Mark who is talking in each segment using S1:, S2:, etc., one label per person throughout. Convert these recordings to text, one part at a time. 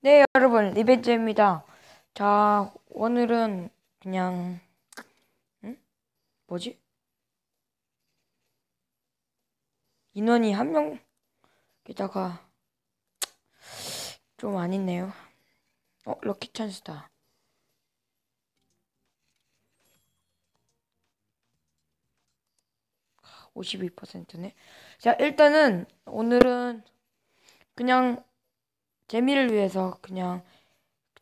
S1: 네, 여러분, 리벤즈입니다. 자, 오늘은 그냥, 응? 뭐지? 인원이 한 명, 게다가, 좀 아니네요. 어, 럭키 찬스다. 오십이 퍼센트네 자, 일단은, 오늘은, 그냥, 재미를 위해서 그냥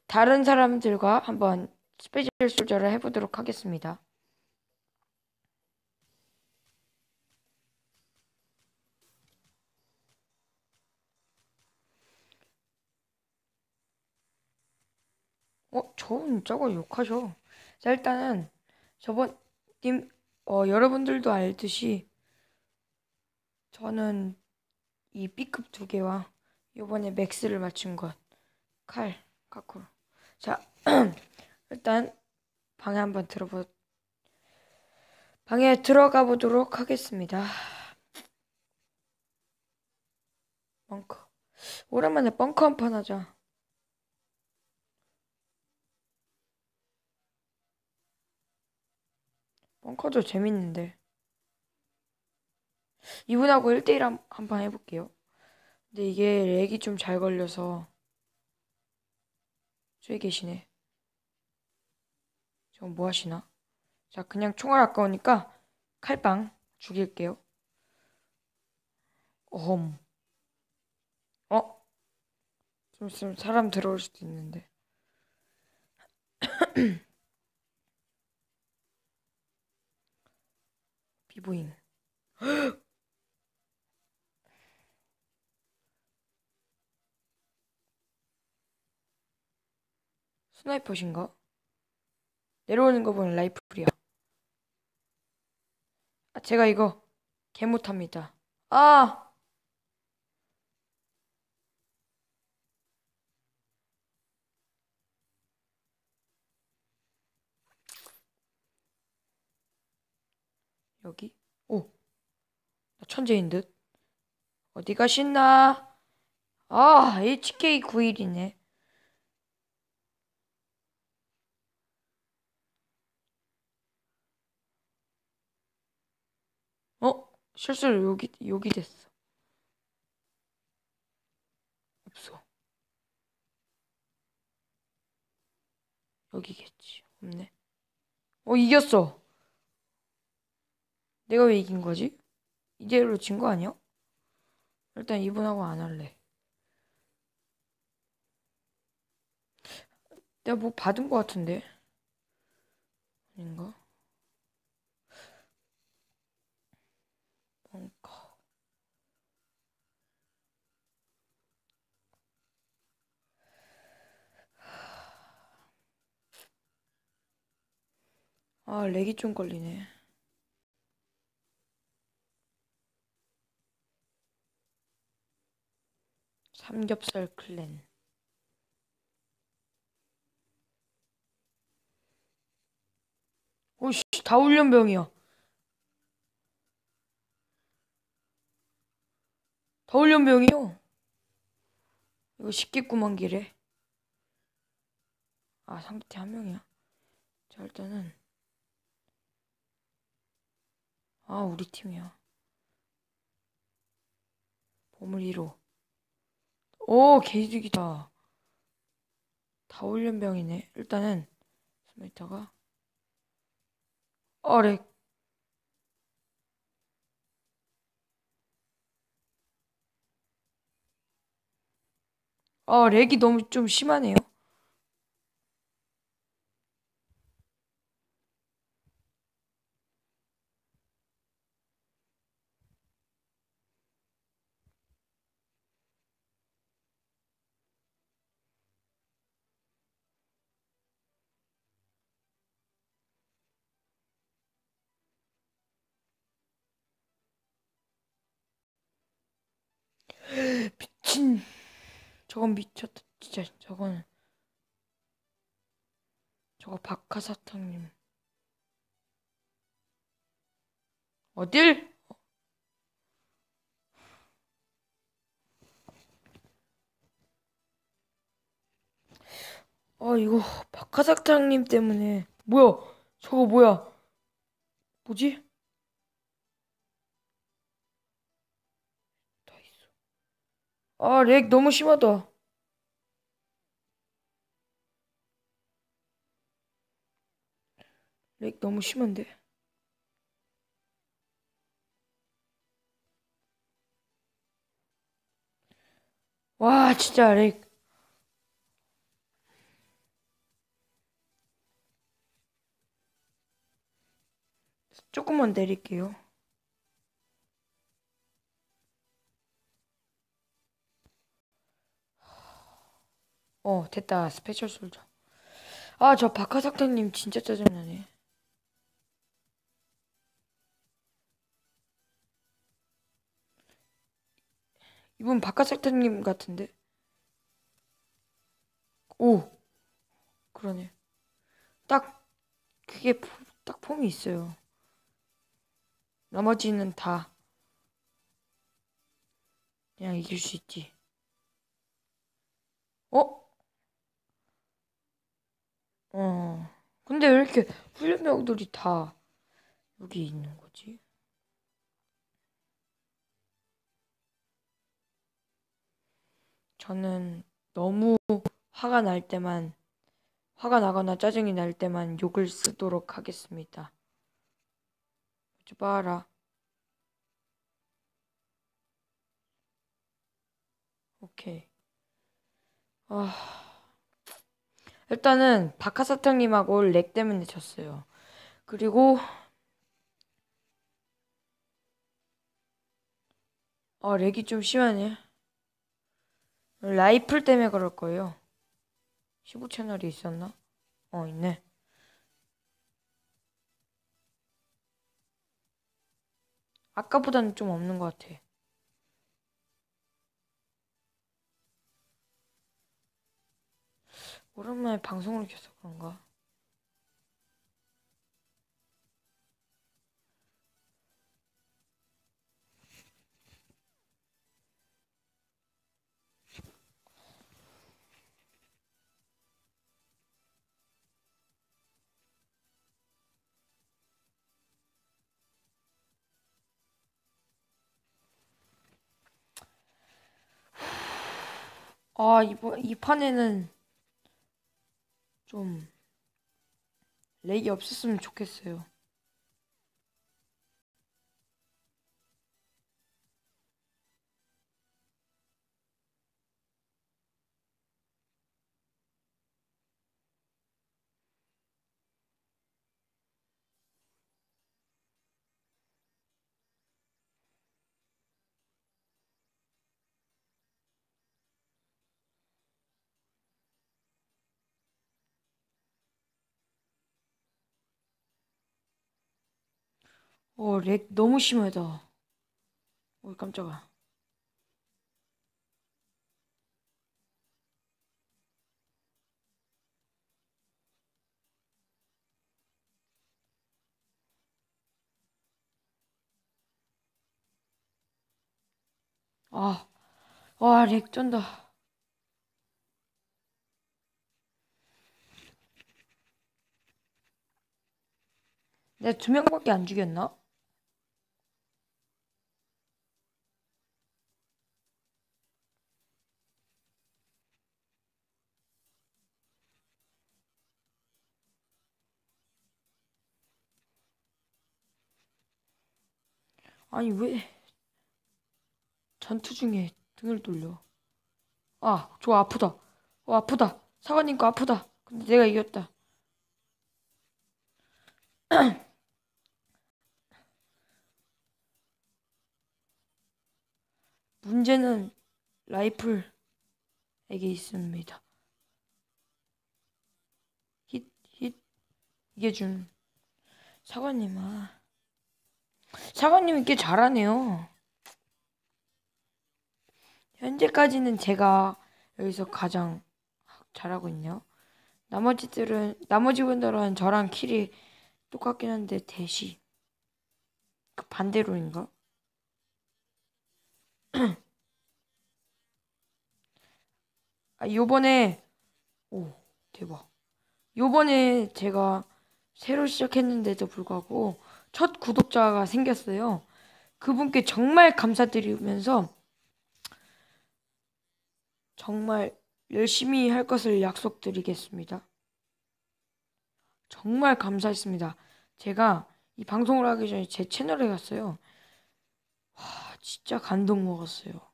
S1: 다른 사람들과 한번 스페셜 솔저를 해보도록 하겠습니다. 어, 저분 저거 욕하셔. 자, 일단은 저번 님, 어, 여러분들도 알듯이 저는 이 B급 두 개와 요번에 맥스를 맞춘 것. 칼, 까쿠로. 자, 일단 방에 한번 들어보, 방에 들어가 보도록 하겠습니다. 벙커. 오랜만에 벙커 한 판 하자. 벙커도 재밌는데. 이분하고 1대1 한판 해볼게요. 근데 이게 렉이 좀 잘 걸려서 저기 계시네. 저건 뭐 하시나? 자, 그냥 총알 아까우니까 칼빵 죽일게요. 어험. 어? 좀 있으면 사람 들어올 수도 있는데. 비보잉. 스나이퍼신가? 내려오는 거 보면 라이플이야. 아, 제가 이거 개 못합니다. 아! 여기? 오! 나 천재인 듯. 어디 가 신나? 아, HK91이네. 어? 실수로 여기, 여기 됐어. 없어. 여기겠지. 없네. 어, 이겼어. 내가 왜 이긴 거지? 이대로 진 거 아니야? 일단 이분하고 안 할래. 내가 뭐 받은 거 같은데? 아닌가? 벙커. 아, 렉이 좀 걸리네. 삼겹살 클랜. 오씨, 다 훈련병이야. 다 훈련병이요. 이거 쉽겠구만 길에. 아, 상대 한 명이야. 자, 일단은. 아, 우리 팀이야. 보물 1호. 오, 개이득이다. 다 훈련병이네. 일단은, 스메이터가. 어, 렉. 어, 렉이 너무 좀 심하네요. 미친. 저건 미쳤다. 진짜 저거는. 저거 박하사탕님. 어딜? 아, 이거 박하사탕님 때문에. 뭐야? 저거 뭐야? 뭐지? 아, 렉 너무 심하다. 렉 너무 심한데. 와, 진짜 렉. 조금만 내릴게요. 어, 됐다. 스페셜 솔저. 아, 저 박하삭탕님 진짜 짜증나네. 이분 박하삭탕님 같은데? 오, 그러네. 딱, 그게 폼- 딱 폼이 있어요. 나머지는 다 그냥 이길 수 있지. 어? 어. 근데 왜 이렇게 훈련병들이 다 여기 있는 거지? 저는 너무 화가 날 때만, 화가 나거나 짜증이 날 때만 욕을 쓰도록 하겠습니다. 좀 봐라. 오케이. 아, 일단은 박하사탕님하고 렉 때문에 졌어요. 그리고 아, 렉이 좀 심하네. 라이플 때문에 그럴 거예요. 15채널이 있었나? 어, 있네. 아까보다는 좀 없는 것 같아. 오랜만에 방송을 켜서 그런가? 아, 이번, 이 판에는 좀 렉이 없었으면 좋겠어요. 어, 렉 너무 심하다. 어, 깜짝아. 아, 와, 렉 쩐다. 내가 두 명밖에 안 죽였나? 아니, 왜 전투 중에 등을 돌려? 아, 저 아프다. 어, 아프다. 사관님 거 아프다. 근데 내가 이겼다. 문제는 라이플에게 있습니다. 힛, 힛. 이게 준 사관님, 아. 사관님이 꽤 잘하네요. 현재까지는 제가 여기서 가장 잘하고 있네요. 나머지들은, 나머지 분들은 저랑 킬이 똑같긴 한데, 대시. 그 반대로인가? 아, 요번에, 오, 대박. 요번에 제가 새로 시작했는데도 불구하고 첫 구독자가 생겼어요. 그분께 정말 감사드리면서 정말 열심히 할 것을 약속드리겠습니다. 정말 감사했습니다. 제가 이 방송을 하기 전에 제 채널에 갔어요. 와, 진짜 감동 먹었어요. 뭐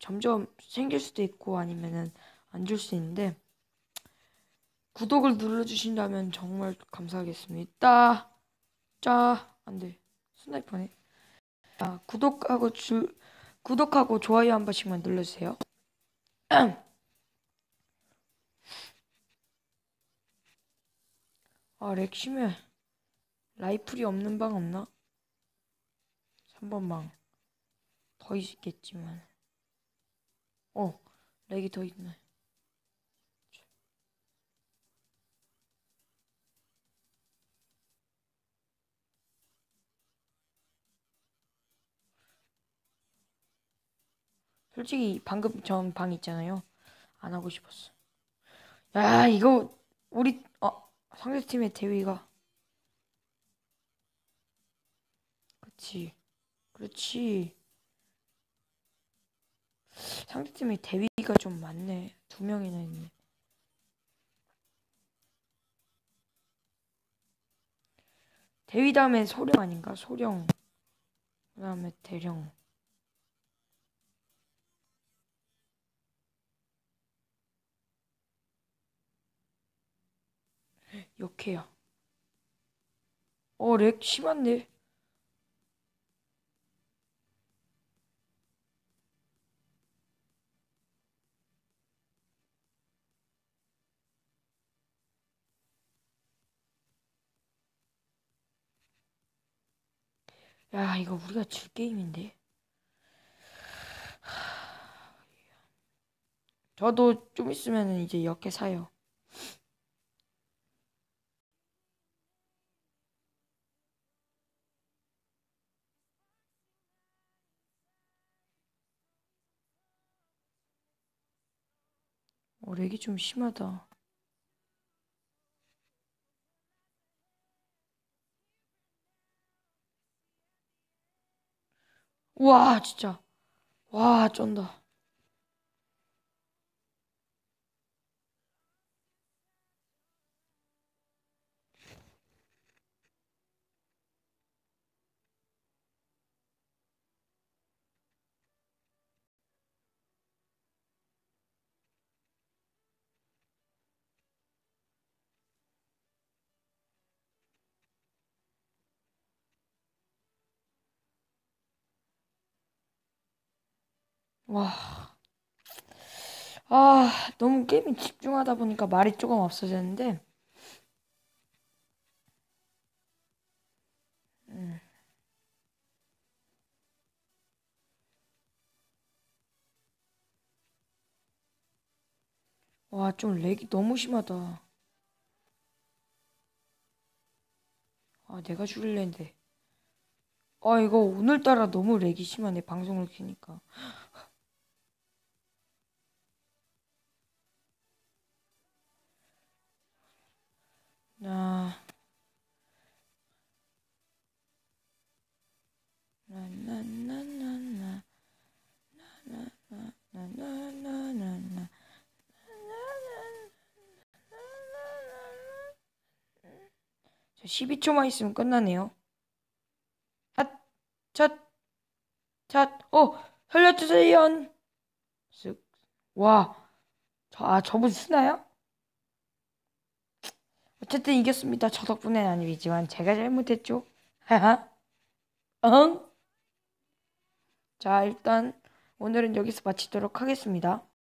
S1: 점점 생길 수도 있고 아니면은 안 줄 수 있는데 구독을 눌러주신다면 정말 감사하겠습니다. 자, 안 돼. 스나이퍼네. 자, 구독하고 줄, 구독하고 좋아요 한 번씩만 눌러주세요. 아, 렉심에 라이플이 없는 방 없나? 3번 방. 더 있겠지만. 어, 렉이 더 있네. 솔직히 방금 전 방 있잖아요. 안 하고 싶었어. 야, 이거 우리 어 상대팀의 대위가 그렇지. 그렇지. 상대팀의 대위가 좀 많네. 두 명이나 있네. 대위 다음에 소령 아닌가? 소령. 그 다음에 대령. 역해요. 어, 렉 심한데? 야, 이거 우리가 질 게임인데. 저도 좀 있으면 이제 역해 사요. 어, 렉이 좀 심하다. 우와, 진짜. 와, 쩐다. 와. 아, 너무 게임에 집중하다 보니까 말이 조금 없어졌는데. 음. 와, 좀 렉이 너무 심하다. 아, 내가 죽일랬는데. 아, 이거 오늘따라 너무 렉이 심하네, 방송을 키니까. 나, 나, 나, 나, 나, 나, 나, 나, 나, 나, 나, 나, 나. 12초만 있으면 끝나네요. 핫, 찻, 찻, 어, 살려주세요. 쓱. 와, 저, 아, 저분 쓰나요? 어쨌든 이겼습니다. 저 덕분엔 아니지만 제가 잘못했죠. 하하. 응? 자, 일단 오늘은 여기서 마치도록 하겠습니다.